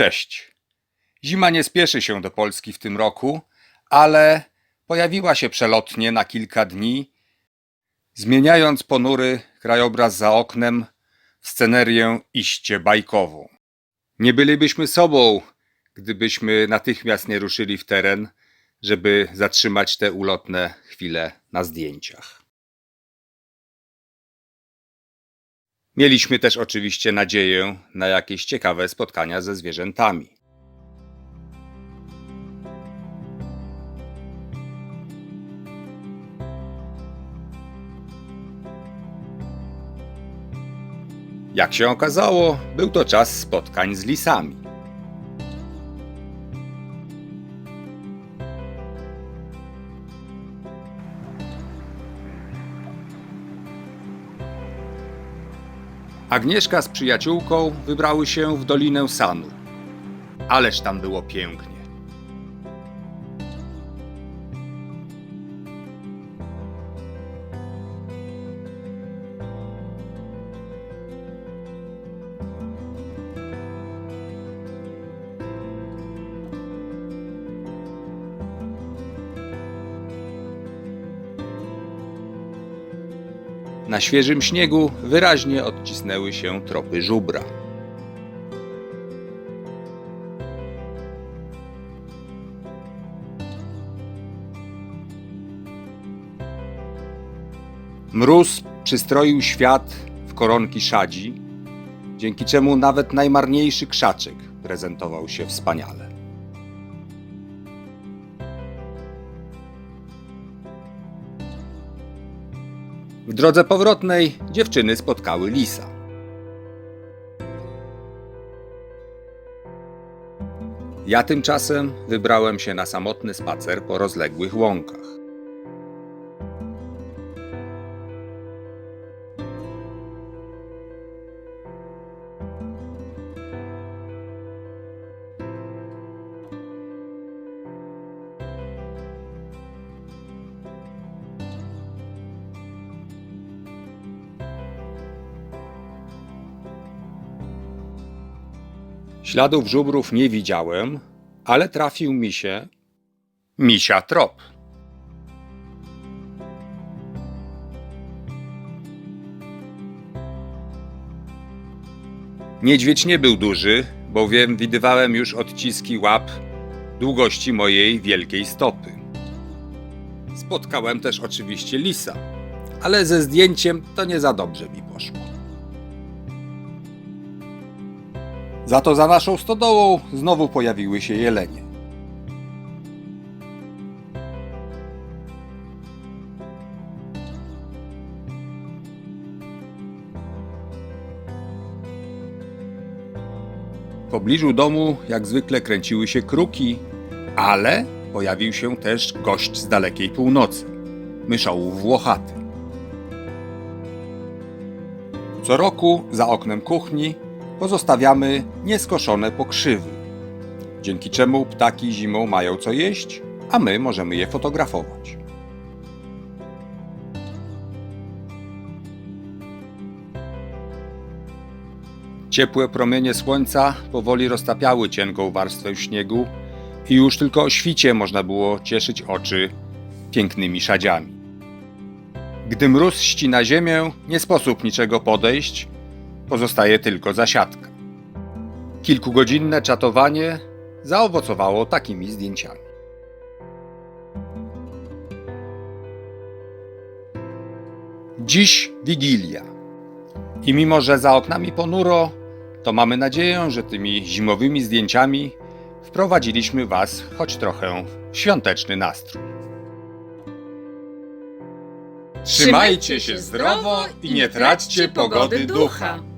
Cześć. Zima nie spieszy się do Polski w tym roku, ale pojawiła się przelotnie na kilka dni, zmieniając ponury krajobraz za oknem w scenerię iście bajkową. Nie bylibyśmy sobą, gdybyśmy natychmiast nie ruszyli w teren, żeby zatrzymać te ulotne chwile na zdjęciach. Mieliśmy też oczywiście nadzieję na jakieś ciekawe spotkania ze zwierzętami. Jak się okazało, był to czas spotkań z lisami. Agnieszka z przyjaciółką wybrały się w Dolinę Sanu. Ależ tam było pięknie. Na świeżym śniegu wyraźnie odcisnęły się tropy żubra. Mróz przystroił świat w koronki szadzi, dzięki czemu nawet najmarniejszy krzaczek prezentował się wspaniale. W drodze powrotnej dziewczyny spotkały lisa. Ja tymczasem wybrałem się na samotny spacer po rozległych łąkach. Śladów żubrów nie widziałem, ale trafił mi się misia trop. Niedźwiedź nie był duży, bowiem widywałem już odciski łap długości mojej wielkiej stopy. Spotkałem też oczywiście lisa, ale ze zdjęciem to nie za dobrze mi poszło. Za to za naszą stodołą znowu pojawiły się jelenie. W pobliżu domu jak zwykle kręciły się kruki, ale pojawił się też gość z dalekiej północy myszołów włochaty. Co roku za oknem kuchni pozostawiamy nieskoszone pokrzywy, dzięki czemu ptaki zimą mają co jeść, a my możemy je fotografować. Ciepłe promienie słońca powoli roztapiały cienką warstwę śniegu i już tylko o świcie można było cieszyć oczy pięknymi szadziami. Gdy mróz ścina ziemię, nie sposób niczego podejść, pozostaje tylko zasiadka. Kilkugodzinne czatowanie zaowocowało takimi zdjęciami. Dziś Wigilia. I mimo, że za oknami ponuro, to mamy nadzieję, że tymi zimowymi zdjęciami wprowadziliśmy Was choć trochę w świąteczny nastrój. Trzymajcie się zdrowo i nie traćcie pogody ducha.